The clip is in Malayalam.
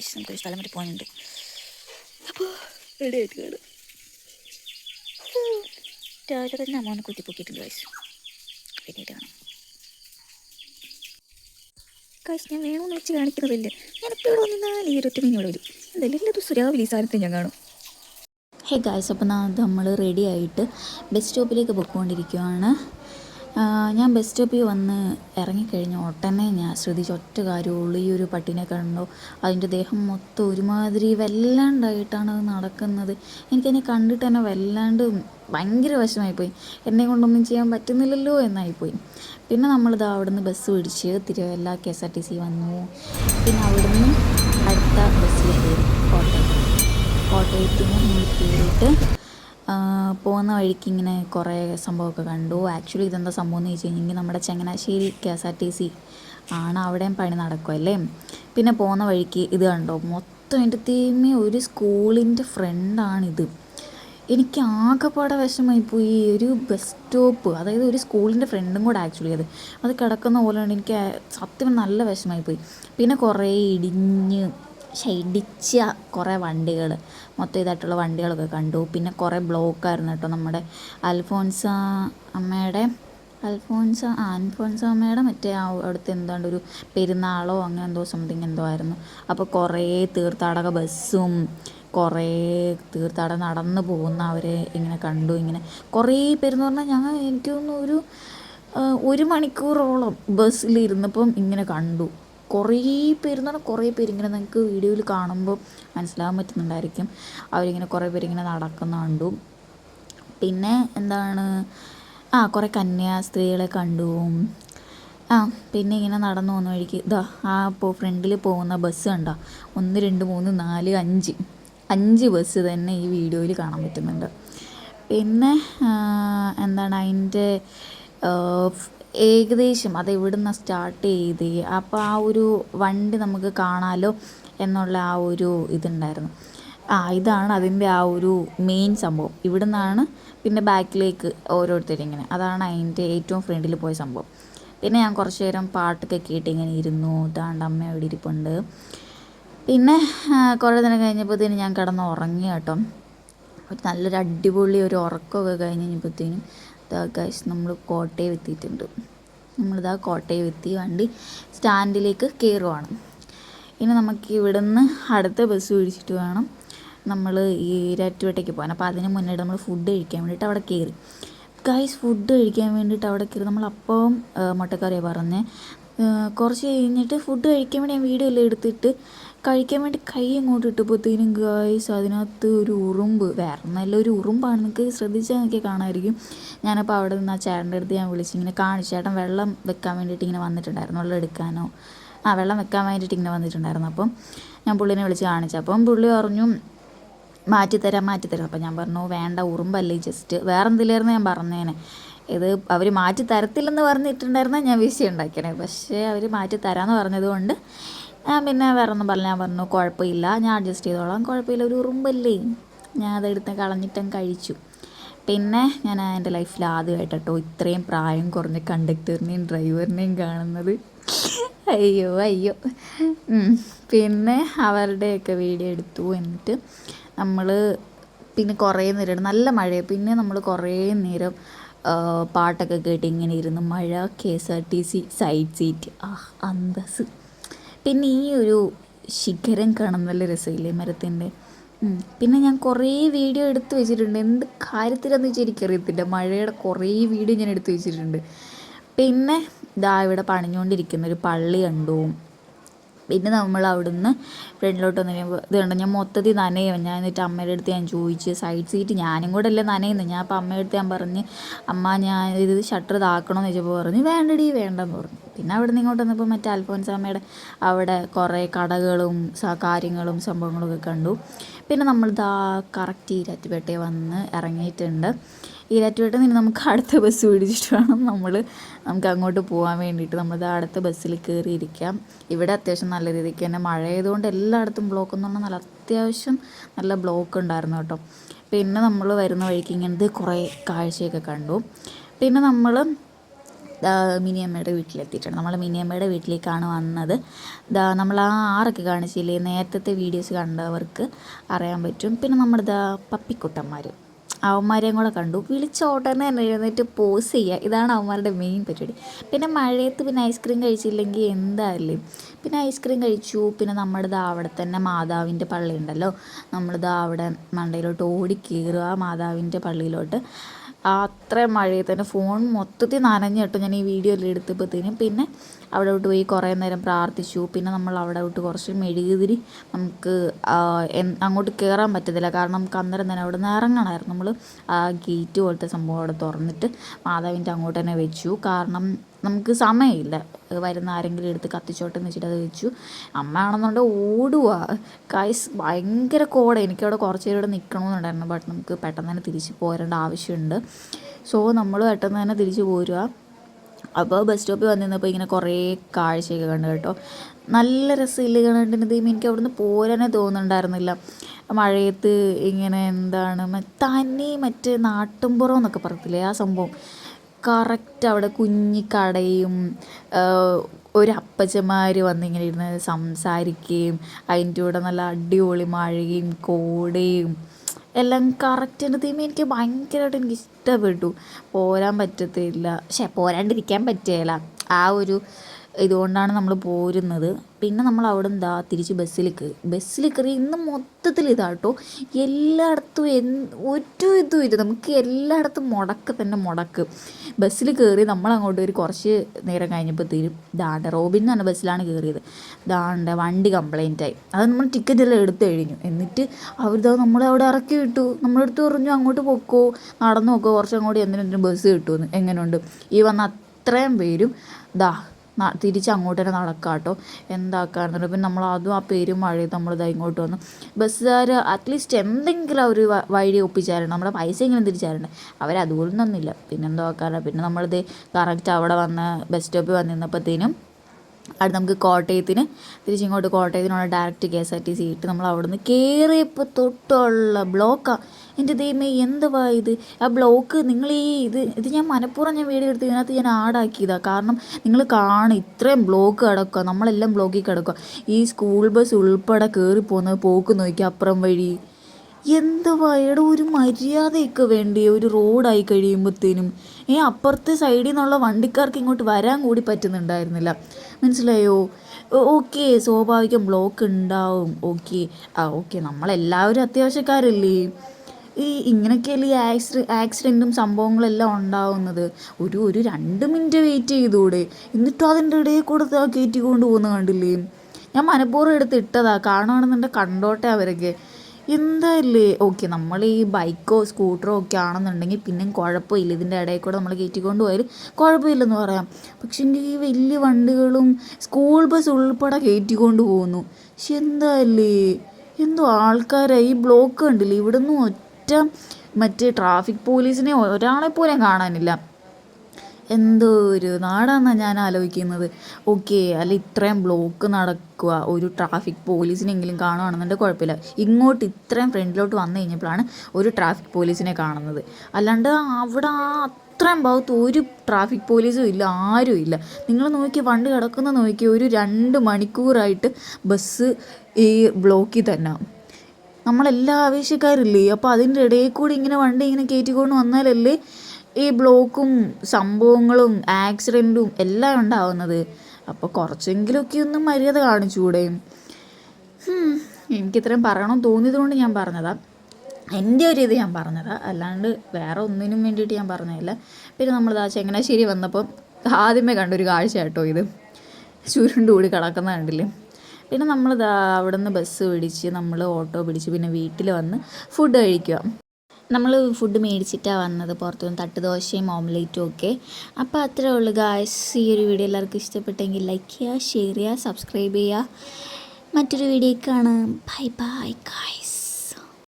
ഗൈസ് നമുക്കൊരു സ്ഥലം വരെ പോകാനുണ്ട് അപ്പോൾ റെഡി ആയിട്ട് രാവിലെ തന്നെ അമ്മ കുത്തിപ്പൊക്കിയിട്ടുണ്ട് ഗൈസ് റെഡി ആയിട്ട് കാണാം. കാശ് ഞാൻ വേണമെന്ന് വെച്ച് കാണിക്കുന്നതല്ല? ഞാൻ ഇപ്പോൾ ഇവിടെ വന്നാൽ ഈ ഇരുപത്തി മീൻ ഇവിടെ വരും. എന്തായാലും എല്ലാ ദിവസവും രാവിലെ ഈ സാധനത്തെ ഞാൻ കാണും. ഹേ ഗായ്സ് അപ്പോൾ നമ്മൾ റെഡി ആയിട്ട് ബസ് സ്റ്റോപ്പിലേക്ക് പോയിക്കൊണ്ടിരിക്കുകയാണ് ഞാൻ ബസ് സ്റ്റോപ്പിൽ വന്ന് ഇറങ്ങിക്കഴിഞ്ഞ ഉടനെ ഞാൻ ശ്രദ്ധിച്ച. ഒറ്റ കാര്യമുള്ളൂ ഈ ഒരു പട്ടിനെ കണ്ടോ. അതിന്റെ ദേഹം മൊത്തം ഒരുമാതിരി വല്ലാണ്ടായിട്ടാണ് അത് നടക്കുന്നത്. എനിക്കതിനെ കണ്ടിട്ട് തന്നെ വല്ലാണ്ട് ഭയങ്കര വശമായിപ്പോയി എന്നെ കൊണ്ടൊന്നും ചെയ്യാൻ പറ്റുന്നില്ലല്ലോ എന്നായിപ്പോയി. പിന്നെ നമ്മളിത് അവിടുന്ന് ബസ് പിടിച്ച് Thiruvalla K S R T C വന്നു. പിന്നെ അവിടുന്ന് അടുത്ത ബസ്സിൽ കോട്ടയം കോട്ടയത്തിന് നിന്ന് കയറിയിട്ട് പോകുന്ന വഴിക്ക് ഇങ്ങനെ കുറേ സംഭവമൊക്കെ കണ്ടു. ആക്ച്വലി ഇതെന്താ സംഭവം എന്ന് ചോദിച്ചു കഴിഞ്ഞെങ്കിൽ നമ്മുടെ Changanassery K S R T C ആണ് അവിടെയും പണി നടക്കുമല്ലേ പിന്നെ പോകുന്ന വഴിക്ക് ഇത് കണ്ടോ? മൊത്തം എന്റെ തീമേ ഒരു സ്കൂളിന്റെ ഫ്രണ്ടാണിത്. എനിക്ക് ആകെപ്പാടെ വിഷമായി പോയി. ഒരു ബസ് സ്റ്റോപ്പ് അതായത് ഒരു സ്കൂളിന്റെ ഫ്രണ്ടും കൂടെ ആക്ച്വലി അത്. അത് കിടക്കുന്ന പോലെയാണ് എനിക്ക് സത്യം നല്ല വിഷമായി പോയി. പിന്നെ കുറേ ഇടിഞ്ഞ് ശ്ശെ, ഇടിച്ച കുറേ വണ്ടികൾ മൊത്തം ഇതായിട്ടുള്ള വണ്ടികളൊക്കെ കണ്ടു. പിന്നെ കുറേ ബ്ലോക്കായിരുന്നു കേട്ടോ നമ്മുടെ അൽഫോൻസ അമ്മയുടെ അൽഫോൻസ അൽഫോൻസ അമ്മയുടെ മറ്റേ ആ അവിടുത്തെ എന്താണ്ട് ഒരു പെരുന്നാളോ അങ്ങനെ എന്തോ സംതിങ് എന്തോ ആയിരുന്നു. അപ്പോൾ കുറേ തീർത്ഥാടക ബസ്സും കുറേ തീർത്ഥാടനം നടന്നു പോകുന്നവരെ ഇങ്ങനെ കണ്ടു ഇങ്ങനെ. കുറേ പേരെന്ന് പറഞ്ഞാൽ ഞങ്ങൾ എനിക്ക് തോന്നുന്നു ഒരു ഒരു മണിക്കൂറോളം ബസ്സിലിരുന്നപ്പം ഇങ്ങനെ കണ്ടു. കുറേ പേരെന്ന് പറഞ്ഞാൽ കുറേ പേര് ഇങ്ങനെ നിങ്ങൾക്ക് വീഡിയോയിൽ കാണുമ്പോൾ മനസ്സിലാകാൻ പറ്റുന്നുണ്ടായിരിക്കും. അവരിങ്ങനെ കുറേ പേരിങ്ങനെ നടക്കുന്ന കണ്ടു. പിന്നെ എന്താണ്? ആ കുറേ കന്യാസ്ത്രീകളെ കണ്ടു. ആ പിന്നെ ഇങ്ങനെ നടന്നു പോകുന്ന വഴിക്ക് ഇതാ ആ ഇപ്പോൾ ഫ്രണ്ടിൽ പോകുന്ന ബസ് കണ്ടോ. ഒന്ന് രണ്ട് മൂന്ന് നാല് അഞ്ച്. അഞ്ച് ബസ് തന്നെ ഈ വീഡിയോയിൽ കാണാൻ പറ്റുന്നുണ്ട്. പിന്നെ എന്താണ്? അതിന്റെ ഏകദേശം അത് എവിടുന്ന സ്റ്റാർട്ട് ചെയ്ത്? അപ്പോൾ ആ ഒരു വണ്ടി നമുക്ക് കാണാലോ എന്നുള്ള ആ ഒരു ഇതുണ്ടായിരുന്നു. ആ ഇതാണ് അതിന്റെ ആ ഒരു മെയിൻ സംഭവം. ഇവിടെ നിന്നാണ് പിന്നെ ബാക്കിലേക്ക് ഓരോരുത്തരും ഇങ്ങനെ. അതാണ് അതിന്റെ ഏറ്റവും ഫ്രണ്ടിൽ പോയ സംഭവം. പിന്നെ ഞാൻ കുറച്ച് നേരം പാട്ടൊക്കെ കേട്ട് ഇങ്ങനെ ഇരുന്നു. താണ്ട് അമ്മ അവിടെ ഇരിപ്പുണ്ട്. പിന്നെ കുറേ നേരം കഴിഞ്ഞപ്പോഴത്തേനും ഞാൻ കിടന്ന് ഉറങ്ങി കേട്ടോ ഒരു നല്ലൊരു അടിപൊളി ഒരു ഉറക്കമൊക്കെ കഴിഞ്ഞ് കഴിഞ്ഞപ്പോഴത്തേനും ഇതാ ഗൈസ് നമ്മൾ കോട്ടയം എത്തിയിട്ടുണ്ട്. നമ്മളിതാ കോട്ടയം എത്തി വണ്ടി സ്റ്റാൻഡിലേക്ക് കയറുവാണ് ഇനി നമുക്ക് ഇവിടുന്ന് അടുത്ത ബസ് പിടിച്ചിട്ട് വേണം നമ്മൾ ഈ രാറ്റുപേട്ടയ്ക്ക് പോകാൻ. അപ്പോൾ അതിന് മുന്നേ നമ്മൾ ഫുഡ് കഴിക്കാൻ വേണ്ടിയിട്ട് അവിടെ കയറി ഗൈസ് ഫുഡ് കഴിക്കാൻ വേണ്ടിയിട്ട് അവിടെ കയറി നമ്മൾ അപ്പവും മുട്ടക്കറിയാണ് പറഞ്ഞ്. കുറച്ച് കഴിഞ്ഞിട്ട് ഫുഡ് കഴിക്കാൻ വേണ്ടി ഞാൻ വീഡിയോ എല്ലാം എടുത്തിട്ട് കഴിക്കാൻ വേണ്ടി കൈ അങ്ങോട്ട് ഇട്ടപ്പോഴത്തേനും ഗായ്സ് അതിനകത്ത് ഒരു ഉറുമ്പ്. വേറെ നല്ല ഒരു ഉറുമ്പാണ്. നിങ്ങൾക്ക് ശ്രദ്ധിച്ചാൽ നോക്കിയാൽ കാണാമായിരിക്കും. ഞാനപ്പോൾ അവിടെ നിന്ന് ആ ചേട്ടന്റെ അടുത്ത് ഞാൻ വിളിച്ച് ഇങ്ങനെ കാണിച്ചു. ചേട്ടൻ വെള്ളം വെക്കാൻ വേണ്ടിയിട്ട് ഇങ്ങനെ വന്നിട്ടുണ്ടായിരുന്നു. വെള്ളം എടുക്കാനോ? ആ വെള്ളം വെക്കാൻ വേണ്ടിയിട്ട് ഇങ്ങനെ വന്നിട്ടുണ്ടായിരുന്നു. അപ്പം ഞാൻ പുള്ളിനെ വിളിച്ച് കാണിച്ചു. അപ്പം പുള്ളി പറഞ്ഞു മാറ്റിത്തരാം മാറ്റിത്തരാം. അപ്പം ഞാൻ പറഞ്ഞു വേണ്ട ഉറുമ്പല്ലേ ജസ്റ്റ് വേറെ എന്തിലായിരുന്നു ഞാൻ പറഞ്ഞേനെ? ഇത് അവർ മാറ്റി തരത്തില്ലെന്ന് പറഞ്ഞിട്ടുണ്ടായിരുന്നാൽ ഞാൻ വിഷയം ഉണ്ടാക്കിയത്. പക്ഷേ അവർ മാറ്റി തരാമെന്ന് പറഞ്ഞത് കൊണ്ട് ഞാൻ പിന്നെ വേറെ ഒന്നും പറഞ്ഞു ഞാൻ പറഞ്ഞു കുഴപ്പമില്ല. ഞാൻ അഡ്ജസ്റ്റ് ചെയ്തോളാം. കുഴപ്പമില്ല. ഒരു ഉറുമ്പല്ലേ? ഞാൻ അതെടുത്ത് കളഞ്ഞിട്ടും കഴിച്ചു. പിന്നെ ഞാൻ എന്റെ ലൈഫിൽ ആദ്യമായിട്ട് കേട്ടോ ഇത്രയും പ്രായം കുറഞ്ഞ കണ്ടക്ടറിനെയും ഡ്രൈവറിനെയും കാണുന്നത്. അയ്യോ അയ്യോ. പിന്നെ അവരുടെയൊക്കെ വീഡിയോ എടുത്തു. എന്നിട്ട് നമ്മൾ പിന്നെ കുറേ നേരം നല്ല മഴയാണ് പിന്നെ നമ്മൾ കുറേ നേരം പാട്ടൊക്കെ കേട്ട് ഇങ്ങനെ ഇരുന്ന് മഴ K S R T C side seat ആ അന്തസ് പിന്നെ ഈ ഒരു ശിഖരം കാണാൻ നല്ല രസമില്ലേ മരത്തിന്റെ? പിന്നെ ഞാൻ കുറേ വീഡിയോ എടുത്തു വെച്ചിട്ടുണ്ട്. എന്ത് കാര്യത്തിലാണെന്ന് വെച്ചാൽ എനിക്കറിയത്തില്ല. മഴയുടെ കുറേ വീഡിയോ ഞാൻ എടുത്തു വെച്ചിട്ടുണ്ട്. പിന്നെ ഇതാ ഇവിടെ പണിഞ്ഞുകൊണ്ടിരിക്കുന്ന ഒരു പള്ളി കണ്ടു. പിന്നെ നമ്മൾ അവിടുന്ന് ഫ്രണ്ടിലോട്ട് വന്നു കഴിയുമ്പോൾ ഇത് കണ്ടോ ഞാൻ മൊത്തത്തിൽ നനയും. ഞാൻ എന്നിട്ട് അമ്മയുടെ അടുത്ത് ഞാൻ ചോദിച്ച് സൈഡ് സീറ്റ് ഞാനും കൂടെ അല്ലേ നനയുന്നു? ഞാൻ അപ്പോൾ അമ്മയുടെ അടുത്ത് ഞാൻ പറഞ്ഞ് അമ്മ ഞാൻ ഇത് ഷട്ടർ ഇതാക്കണമെന്ന് ചോദിച്ചപ്പോൾ പറഞ്ഞു വേണ്ടടി വേണ്ടെന്ന് പറഞ്ഞു. പിന്നെ അവിടെ നിന്ന് ഇങ്ങോട്ട് വന്നപ്പോൾ മറ്റേ അൽഫോൻസ് അമ്മയുടെ അവിടെ കുറേ കടകളും കാര്യങ്ങളും സംഭവങ്ങളൊക്കെ കണ്ടു. പിന്നെ നമ്മൾ ഇതാ കറക്റ്റ് ഈരാറ്റുപേട്ടയിൽ വന്ന് ഇറങ്ങിയിട്ടുണ്ട്. ഈരാറ്റുപേട്ട നിന്ന് നമുക്ക് അടുത്ത ബസ് പിടിച്ചിട്ട് വേണം നമ്മൾ നമുക്ക് അങ്ങോട്ട് പോകാൻ വേണ്ടിയിട്ട്. നമ്മൾ അടുത്ത ബസ്സിൽ കയറിയിരിക്കാം ഇവിടെ അത്യാവശ്യം നല്ല രീതിക്ക് തന്നെ മഴ ആയതുകൊണ്ട് എല്ലായിടത്തും ബ്ലോക്ക് എന്ന് പറഞ്ഞാൽ നല്ല അത്യാവശ്യം നല്ല ബ്ലോക്ക് ഉണ്ടായിരുന്നു കേട്ടോ. പിന്നെ നമ്മൾ വരുന്ന വഴിക്ക് ഇങ്ങനത്തെ കുറേ കാഴ്ചയൊക്കെ കണ്ടു. പിന്നെ നമ്മൾ മിനിയമ്മയുടെ വീട്ടിലെത്തിയിട്ടുണ്ട് നമ്മൾ മിനിയമ്മയുടെ വീട്ടിലേക്കാണ് വന്നത്. ദാ നമ്മൾ ആ ആറൊക്കെ കാണിച്ചില്ലേ? നേരത്തെ വീഡിയോസ് കണ്ടവർക്ക് അറിയാൻ പറ്റും. പിന്നെ നമ്മുടെ ദാ പപ്പിക്കുട്ടന്മാർ അവന്മാരെയും കൂടെ കണ്ടു. വിളിച്ച ഉടനെ തന്നെ എഴുന്നേറ്റ് പോസ് ചെയ്യുക. ഇതാണ് അവന്മാരുടെ മെയിൻ പരിപാടി. പിന്നെ മഴയത്ത് പിന്നെ ഐസ്ക്രീം കഴിച്ചില്ലെങ്കിൽ എന്തായാലും പിന്നെ ഐസ്ക്രീം കഴിച്ചു. പിന്നെ നമ്മളിത് അവിടെ തന്നെ മാതാവിന്റെ പള്ളി ഉണ്ടല്ലോ. നമ്മളിത് അവിടെ മണ്ടയിലോട്ട് ഓടി കയറുക മാതാവിന്റെ പള്ളിയിലോട്ട്. അത്രയും മഴയിൽ തന്നെ ഫോൺ മൊത്തത്തിൽ നനഞ്ഞു കേട്ടോ ഞാൻ ഈ വീഡിയോയിൽ എടുത്തപ്പോഴത്തേനും പിന്നെ അവിടെ വിട്ട് പോയി കുറേ നേരം പ്രാർത്ഥിച്ചു. പിന്നെ നമ്മൾ അവിടെ വിട്ട് കുറച്ച് മെഴുകുതിരി നമുക്ക് അങ്ങോട്ട് കയറാൻ പറ്റത്തില്ല. കാരണം നമുക്ക് അന്നേരം തന്നെ അവിടെ നിന്ന് ഇറങ്ങണമായിരുന്നു നമ്മൾ ആ ഗേറ്റ് പോലത്തെ സംഭവം അവിടെ തുറന്നിട്ട് മാതാവിന്റെ അങ്ങോട്ട് തന്നെ വെച്ചു. കാരണം നമുക്ക് സമയമില്ല. വരുന്ന ആരെങ്കിലും എടുത്ത് കത്തിച്ചോട്ടെന്ന് വെച്ചിട്ട് അത് വെച്ചു. അമ്മ ആണെന്നുണ്ടെങ്കിൽ ഓടുക കൈസ് ഭയങ്കര കോട. എനിക്കവിടെ കുറച്ച് നേരം ഇവിടെ നിൽക്കണമെന്നുണ്ടായിരുന്നു ബട്ട് നമുക്ക് പെട്ടെന്ന് തന്നെ തിരിച്ച് പോരേണ്ട ആവശ്യമുണ്ട്. സോ നമ്മൾ പെട്ടെന്ന് തന്നെ തിരിച്ച് പോരുക അപ്പോൾ ബസ് സ്റ്റോപ്പിൽ വന്ന് നിന്നപ്പോൾ ഇങ്ങനെ കുറേ കാഴ്ചയൊക്കെ കണ്ടു കേട്ടോ. നല്ല രസമില്ല കണ്ടിട്ട് എനിക്ക് അവിടുന്ന് പോരാനെ തോന്നുന്നുണ്ടായിരുന്നില്ല. മഴയത്ത് ഇങ്ങനെ എന്താണ് തന്നെ മറ്റേ നാട്ടുംപുറം എന്നൊക്കെ പറയത്തില്ലേ ആ സംഭവം? കറക്റ്റ് അവിടെ കുഞ്ഞിക്കടയും ഒരു വന്നിങ്ങനെ ഇരുന്ന് സംസാരിക്കുകയും അതിന്റെ കൂടെ നല്ല അടിപൊളി മഴയും കോടയും എല്ലാം കറക്റ്റ് എന്റെ തീമ എനിക്ക് ഭയങ്കരമായിട്ട് എനിക്ക് ഇഷ്ടപ്പെട്ടു പോരാൻ പറ്റത്തില്ല. പക്ഷേ പോരാണ്ടിരിക്കാൻ പറ്റുകയില്ല ആ ഒരു ഇതുകൊണ്ടാണ് നമ്മൾ പോരുന്നത്. പിന്നെ നമ്മൾ അവിടെ എന്താ തിരിച്ച് ബസ്സിൽ കയറി ബസ്സിൽ കയറി ഇന്ന് മൊത്തത്തിൽ ഇതാട്ടോ. എല്ലായിടത്തും എൻ ഒരു ഇതും ഇത് നമുക്ക് എല്ലായിടത്തും മുടക്ക് തന്നെ മുടക്ക്. ബസ്സിൽ കയറി നമ്മൾ അങ്ങോട്ട് ഒരു കുറച്ച് നേരം കഴിഞ്ഞപ്പോൾ തീരും. ദാണ്ട റോബിൻ എന്ന് പറഞ്ഞ ബസ്സിലാണ് കയറിയത്. ദാണ്ട വണ്ടി കംപ്ലൈന്റ് ആയി. അത് നമ്മൾ ടിക്കറ്റ് എല്ലാം എടുത്തു കഴിഞ്ഞു. എന്നിട്ട് അവരിതാ നമ്മളെ അവിടെ ഇറക്കി വിട്ടു. നമ്മളെടുത്ത് പറഞ്ഞു അങ്ങോട്ട് പൊക്കോ. നടന്നു നോക്കോ. കുറച്ച് അങ്ങോട്ട് എന്തിനും ബസ് കിട്ടുമെന്ന്. എങ്ങനെയുണ്ട് ഈ വന്ന അത്രയും പേരും ദാ തിരിച്ച് അങ്ങോട്ട് തന്നെ നടക്കാം കേട്ടോ എന്താക്കാറുണ്ട് പിന്നെ നമ്മൾ അതും ആ പേരും മഴയും നമ്മളിതാ ഇങ്ങോട്ട് വന്നു. ബസ്സുകാർ അറ്റ്ലീസ്റ്റ് എന്തെങ്കിലും അവർ വഴി ഒപ്പിച്ചായിരുന്നു നമ്മുടെ പൈസ എങ്കിലും തിരിച്ചായിരുന്നു അവരതുപോലും തന്നില്ല. പിന്നെന്തോ ആക്കാറില്ല പിന്നെ നമ്മളിത് കറക്റ്റ് അവിടെ വന്ന് ബസ് സ്റ്റോപ്പിൽ വന്ന് നിന്നപ്പോഴത്തേനും അവിടെ നമുക്ക് കോട്ടയത്തിന് തിരിച്ചിങ്ങോട്ട് കോട്ടയത്തിനുള്ള direct K S R T C ഇട്ട് നമ്മൾ അവിടെ നിന്ന് കയറിയപ്പോൾ തൊട്ടുള്ള ബ്ലോക്കാണ് എന്റെ ദൈവമേ എന്തുവാ ഇത്? ആ ബ്ലോക്ക് നിങ്ങൾ ഈ ഇത് ഇത് ഞാൻ മനഃപൂർവം ഞാൻ വീഡിയോ എടുത്ത് ഇതിനകത്ത് ഞാൻ ആടാക്കിയതാണ് കാരണം നിങ്ങൾ കാണും ഇത്രയും ബ്ലോക്ക് കിടക്കുക നമ്മളെല്ലാം ബ്ലോക്കിൽ കിടക്കുക ഈ സ്കൂൾ ബസ് ഉൾപ്പെടെ കയറി പോകുന്നത് പോക്ക് നോക്കി അപ്പുറം വഴി എന്തുവാ എടോ ഒരു മര്യാദയൊക്കെ വേണ്ടേ? ഒരു റോഡായി കഴിയുമ്പോഴത്തേനും ഏ അപ്പുറത്തെ സൈഡിൽ നിന്നുള്ള വണ്ടിക്കാർക്ക് ഇങ്ങോട്ട് വരാൻ കൂടി പറ്റുന്നുണ്ടായിരുന്നില്ല. മനസ്സിലായോ? ഓക്കെ സ്വാഭാവികം. ബ്ലോക്ക് ഉണ്ടാവും. ഓക്കെ. ആ ഓക്കെ. നമ്മളെല്ലാവരും അത്യാവശ്യക്കാരല്ലേ? ഈ ഇങ്ങനെയൊക്കെയല്ലേ ഈ ആക്സിഡ ആക്സിഡന്റും സംഭവങ്ങളെല്ലാം ഉണ്ടാവുന്നത്. ഒരു ഒരു രണ്ട് മിനിറ്റ് വെയിറ്റ് ചെയ്തൂടെ. എന്നിട്ടും അതിന്റെ ഇടയിൽ കൂടെ കയറ്റി കൊണ്ട് പോകുന്ന കണ്ടില്ലേ? ഞാൻ മനഃപൂർവം എടുത്ത് ഇട്ടതാ. കാണുകയാണെന്നുണ്ടെങ്കിൽ കണ്ടോട്ടെ അവരൊക്കെ. എന്താല്ലേ? ഓക്കെ നമ്മൾ ഈ ബൈക്കോ സ്കൂട്ടറോ ഒക്കെ ആണെന്നുണ്ടെങ്കിൽ പിന്നെയും കുഴപ്പമില്ല. ഇതിന്റെ ഇടയിൽ കൂടെ നമ്മൾ കയറ്റിക്കൊണ്ട് പോയാൽ കുഴപ്പമില്ലെന്ന് പറയാം. പക്ഷെ പക്ഷേ ഈ വലിയ വണ്ടികളും സ്കൂൾ ബസ് ഉൾപ്പെടെ കയറ്റിക്കൊണ്ട് പോകുന്നു. പക്ഷെ എന്താല്ലേ? എന്തോ ആൾക്കാരായി ഈ ബ്ലോക്ക് കണ്ടില്ലേ? ഇവിടെ നിന്നും ഒറ്റ മറ്റേ ട്രാഫിക് പോലീസിനെ ഒരാളെ പോലും കാണാനില്ല. എന്തോ ഒരു നാടാണെന്നാണ് ഞാൻ ആലോചിക്കുന്നത്. ഓക്കെ അല്ല ഇത്രയും ബ്ലോക്ക് നടക്കുക ഒരു ട്രാഫിക് പോലീസിനെങ്കിലും കാണുകയാണെന്നുണ്ടെങ്കിൽ കുഴപ്പമില്ല. ഇങ്ങോട്ട് ഇത്രയും ഫ്രണ്ടിലോട്ട് വന്നു കഴിഞ്ഞപ്പോഴാണ് ഒരു ട്രാഫിക് പോലീസിനെ കാണുന്നത്. അല്ലാണ്ട് അവിടെ ആ അത്രയും ഭാഗത്ത് ഒരു ട്രാഫിക് പോലീസും ഇല്ല ആരും ഇല്ല. നിങ്ങൾ നോക്കി വണ്ടി കിടക്കുന്ന നോക്കി ഒരു രണ്ട് മണിക്കൂറായിട്ട് ബസ് ഈ ബ്ലോക്കിൽ തന്നെ. നമ്മളെല്ലാ ആവേശക്കാരില്ലേ? അപ്പോൾ അതിന്റെ ഇടയിൽ കൂടി ഇങ്ങനെ വണ്ടി ഇങ്ങനെ കയറ്റിക്കൊണ്ട് വന്നാലല്ലേ ഈ ബ്ലോക്കും സംഭവങ്ങളും ആക്സിഡന്റും എല്ലാം ഉണ്ടാവുന്നത്. അപ്പോൾ കുറച്ചെങ്കിലുമൊക്കെ ഒന്ന് മര്യാദ കാണിച്ചുകൂടെ എനിക്കിത്രയും പറയണം തോന്നിയതുകൊണ്ട് ഞാൻ പറഞ്ഞതാണ് എന്റെ ഒരു ഇത് ഞാൻ പറഞ്ഞതാണ് അല്ലാണ്ട് വേറെ ഒന്നിനും വേണ്ടിയിട്ട് ഞാൻ പറഞ്ഞതല്ല. പിന്നെ നമ്മൾ ആ ചങ്ങനാശ്ശേരി വന്നപ്പം ആദ്യമേ കണ്ടൊരു കാഴ്ച കേട്ടോ ഇത്. ചുരുണ്ട് കൂടി കിടക്കുന്ന കണ്ടില്ലേ? പിന്നെ നമ്മൾ അവിടെ നിന്ന് ബസ് പിടിച്ച് നമ്മൾ ഓട്ടോ പിടിച്ച് പിന്നെ വീട്ടിൽ വന്ന് ഫുഡ് കഴിക്കുക നമ്മൾ ഫുഡ് മേടിച്ചിട്ടാണ് വന്നത് പുറത്തുനിന്ന്. തട്ടുദോശയും ഓംലേറ്റും ഒക്കെ. അപ്പോൾ അത്രേ ഉള്ളൂ ഗായ്സ് ഈ ഒരു വീഡിയോ എല്ലാവർക്കും ഇഷ്ടപ്പെട്ടെങ്കിൽ ലൈക്ക് ചെയ്യുക ഷെയർ ചെയ്യുക സബ്സ്ക്രൈബ് ചെയ്യുക. മറ്റൊരു വീഡിയോ കാണാം. Bye bye guys